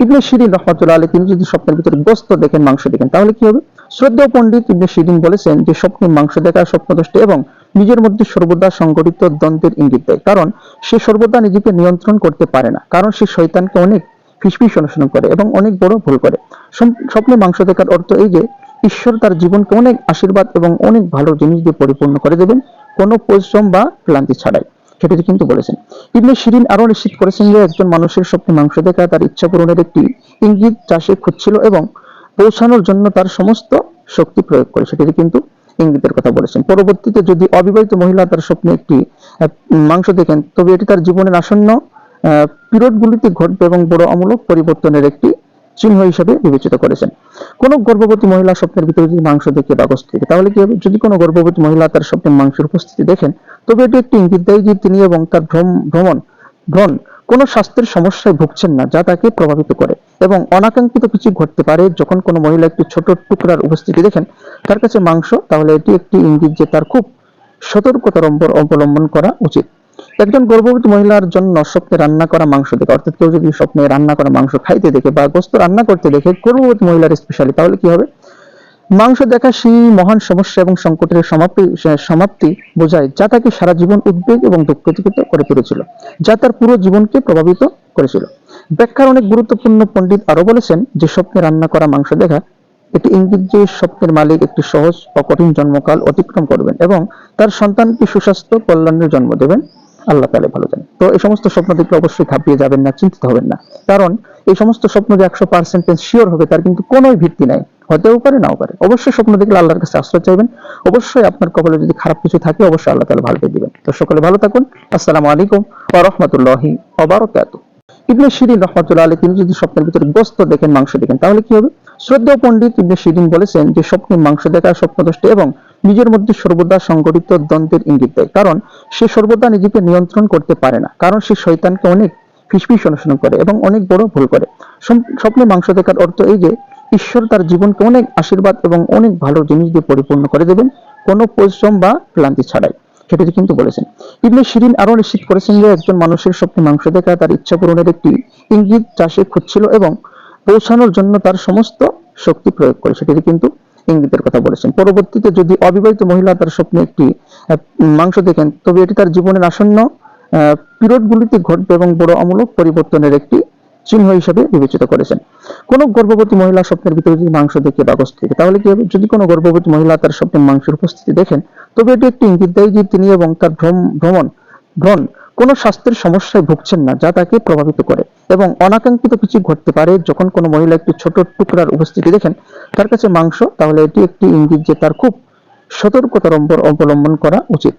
ইবনে শিরিন রহমতুল্লাহ আলী তিনি যদি স্বপ্নের ভিতরে গোস্ত দেখেন, মাংস দেখেন, তাহলে কি হবে? শ্রদ্ধেয় পণ্ডিত ইবনে শিরিন বলেছেন যে স্বপ্নে মাংস দেখা স্বপ্নদৃষ্টি এবং নিজের মধ্যে সর্বদা সংগঠিত দ্বন্দ্বের ইঙ্গিত দেয়। কারণ সে সর্বদা নিজেকে নিয়ন্ত্রণ করতে পারে না। কারণ সে শয়তানকে অনেক ফিসফিস অনুসরণ করে এবং অনেক বড় ভুল করে। স্বপ্নে মাংস দেখার অর্থ এই যে, ঈশ্বর তার জীবনকে অনেক আশীর্বাদ এবং অনেক ভালো জিনিস দিয়ে পরিপূর্ণ করে দেবেন। কোনো পরিশ্রম বা ক্লান্তি ছাড়াই। সেটি কিন্তু বলেছেন। ইবনে শিরিন আরও নিশ্চিত করেছেন যে একজন মানুষের স্বপ্নে মাংস দেখা তার ইচ্ছা পূরণের একটি ইঙ্গিত সে খুঁজছিল এবং পৌঁছানোর জন্য তার সমস্ত শক্তি প্রয়োগ করে। সেটি কিন্তু ইঙ্গিতের কথা বলেছেন। পরবর্তীতে যদি অবিবাহিত মহিলা তার স্বপ্নে একটি মাংস দেখেন, তবে এটি তার জীবনের আসন্ন, আহ, পিরিয়ডগুলিতে ঘটবে এবং বড় অমূলক পরিবর্তনের একটি চিহ্ন হিসেবে বিবেচিত করেছেন। কোন গর্ভবতী মহিলা স্বপ্নের ভিতরে যদি মাংস দেখে বা গোস্ত দেখে, তাহলে কি হবে? যদি কোনো গর্ভবতী মহিলা তার স্বপ্নে মাংসের উপস্থিতি দেখেন, তবে এটি একটি ইঙ্গিত দেয় যে তিনি এবং তার ভ্রম- ভ্রমণ, ভ্রণ কোনো স্বাস্থ্যের সমস্যায় ভুগছেন না, যা তাকে প্রভাবিত করে। এবং অনাকাঙ্ক্ষিত কিছু ঘটতে পারে, যখন কোনো মহিলা একটি ছোট টুকরার উপস্থিতি দেখেন, তার কাছে মাংস, তাহলে এটি একটি ইঙ্গিত যে তার খুব সতর্কতার অবলম্বন করা উচিত। একজন গর্ভবতী মহিলার জন্য স্বপ্নে রান্না করা মাংস দেখে, অর্থাৎ কেউ যদি স্বপ্নে রান্না করা মাংস খাইতে দেখে বা গোস্ত রান্না করতে দেখে গর্ভবতী মহিলার স্পেশালি তাহলে কি হবে? মাংস দেখা সেই মহান সমস্যা এবং সংকটের সমাপ্তি সমাপ্তি বোঝায় যা তাকে সারা জীবন উদ্বেগ এবং দুঃখিত করে তুলেছিল, যা তার পুরো জীবনকে প্রভাবিত করেছিল। ব্যাখ্যার অনেক গুরুত্বপূর্ণ পণ্ডিত আরও বলেছেন যে স্বপ্নে রান্না করা মাংস দেখা, এটি ইঙ্গিত যে স্বপ্নের মালিক একটি সহজ অকঠিন জন্মকাল অতিক্রম করবেন এবং তার সন্তানকে সুস্বাস্থ্য কল্যাণের জন্ম দেবেন। আল্লাহ তালে ভালো জানেন তো এই সমস্ত স্বপ্ন দেখলে অবশ্যই ঘাবড়িয়ে যাবেন না, চিন্তিত হবেন না। কারণ এই সমস্ত স্বপ্ন যে একশো পার্সেন্টেজ শিওর হবে, তার কিন্তু কোনো ভিত্তি নাই। হতেও পারে, নাও পারে। অবশ্যই স্বপ্ন দেখলে আল্লাহর কাছে আশ্রয় চাইবেন। অবশ্যই আপনার কপালে যদি খারাপ কিছু থাকে, অবশ্যই আল্লাহ তালা ভালো দিবেন। তো সকলে ভালো থাকুন। আসসালামু আলাইকুম ওয়া রাহমাতুল্লাহি ওয়া ইবনে শিরিন রহমতুল্লাহ আলী তিনি যদি স্বপ্নের ভিতরে গোস্ত দেখেন, মাংস দেখেন, তাহলে কি হবে? শ্রদ্ধা পণ্ডিত ইবনে শিরিন বলেছেন যে, স্বপ্নে মাংস দেখা স্বপ্নদৃষ্টি এবং নিজের মধ্যে সর্বদা সংগঠিত দ্বন্দ্বের ইঙ্গিত দেয়। কারণ সে সর্বদা নিজেকে নিয়ন্ত্রণ করতে পারে না। কারণ সে শয়তানকে অনেক ফিসফিস অনুসরণ করে এবং অনেক বড় ভুল করে। স্বপ্নে মাংস দেখার অর্থ এই যে, ঈশ্বর তার জীবনকে অনেক আশীর্বাদ এবং অনেক ভালো জিনিস দিয়ে পরিপূর্ণ করে দেবেন, কোনো পরিশ্রম বা ক্লান্তি ছাড়াই। সেটি কিন্তু বলেছেন। ইবনে শিরিন আরও নিশ্চিত করেছেন যে, একজন মানুষের স্বপ্নে মাংস দেখা তার ইচ্ছা পূরণের একটি ইঙ্গিত সে খুঁজছিল এবং পৌঁছানোর জন্য তার সমস্ত শক্তি প্রয়োগ করে। সেটি কিন্তু ইঙ্গিতের কথা বলেছেন। পরবর্তীতে যদি অবিবাহিত মহিলা তার স্বপ্নে একটি মাংস দেখেন, তবে এটি তার জীবনের আসন্ন পিরিয়ডগুলিতে ঘটবে এবং বড় অমূলক পরিবর্তনের একটি চিহ্ন হিসেবে বিবেচিত করেছেন। কোন গর্ভবতী মহিলা স্বপ্নের ভিতরে যদি মাংস দেখে বা দেখে তাহলে কি হবে? যদি কোনো গর্ভবতী মহিলা তার স্বপ্নে মাংসের উপস্থিতি দেখেন, তবে এটি একটি ইঙ্গিত দেয় যে তিনি এবং তার ভ্রম- ভ্রমণ ভ্রণ কোনো স্বাস্থ্যের সমস্যায় ভুগছেন না, যা তাকে প্রভাবিত করে। এবং অনাকাঙ্ক্ষিত কিছু ঘটতে পারে। যখন কোনো মহিলা একটি ছোট টুকরার উপস্থিতি দেখেন, তার কাছে মাংস, তাহলে এটি একটি ইঙ্গিত যে তার খুব সতর্কতার অবলম্বন করা উচিত।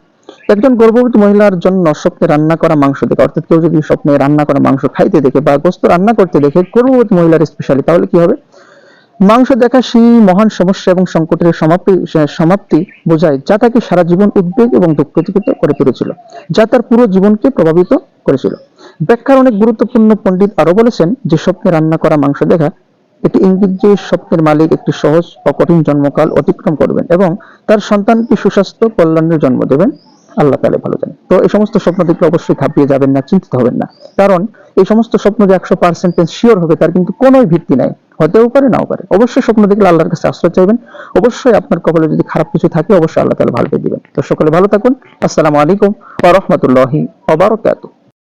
একজন গর্ভবতী মহিলার জন্য স্বপ্নে রান্না করা মাংস দেখে, অর্থাৎ কেউ যদি স্বপ্নে রান্না করা মাংস খাইতে দেখে বা গোস্ত রান্না করতে দেখে গর্ভবতী মহিলার স্পেশালি তাহলে কি হবে? মাংস দেখা সেই মহান সমস্যা এবং সংকটের সমাপ্তি সমাপ্তি বোঝায় যা তাকে সারা জীবন উদ্বেগ এবং দুঃখিত করে তুলেছিল, যা তার পুরো জীবনকে প্রভাবিত করেছিল। ব্যাখ্যার অনেক গুরুত্বপূর্ণ পণ্ডিত আরও বলেছেন যে স্বপ্নে রান্না করা মাংস দেখা এটি ইঙ্গিত যে স্বপ্নের মালিক একটি সহজ ও কঠিন জন্মকাল অতিক্রম করবেন এবং তার সন্তানকে সুস্বাস্থ্য কল্যাণের জন্ম দেবেন। আল্লাহ তালে ভালো জানেন। তো এই সমস্ত স্বপ্ন দেখলে অবশ্যই ঘাবড়িয়ে যাবেন না, চিন্তিত হবেন না। কারণ এই সমস্ত স্বপ্ন যে একশো পার্সেন্টেজ শিওর হবে, তার কিন্তু কোনো ভিত্তি নাই। হতেও পারে, নাও পারে। অবশ্যই স্বপ্ন দেখলে আল্লাহর কাছে আশ্রয় চাইবেন। অবশ্যই আপনার কপালে যদি খারাপ কিছু থাকে, অবশ্যই আল্লাহ তালা ভালো দিবেন। তো সকলে ভালো থাকুন। আসসালামু আলাইকুম ওয়া রাহমাতুল্লাহি ওয়া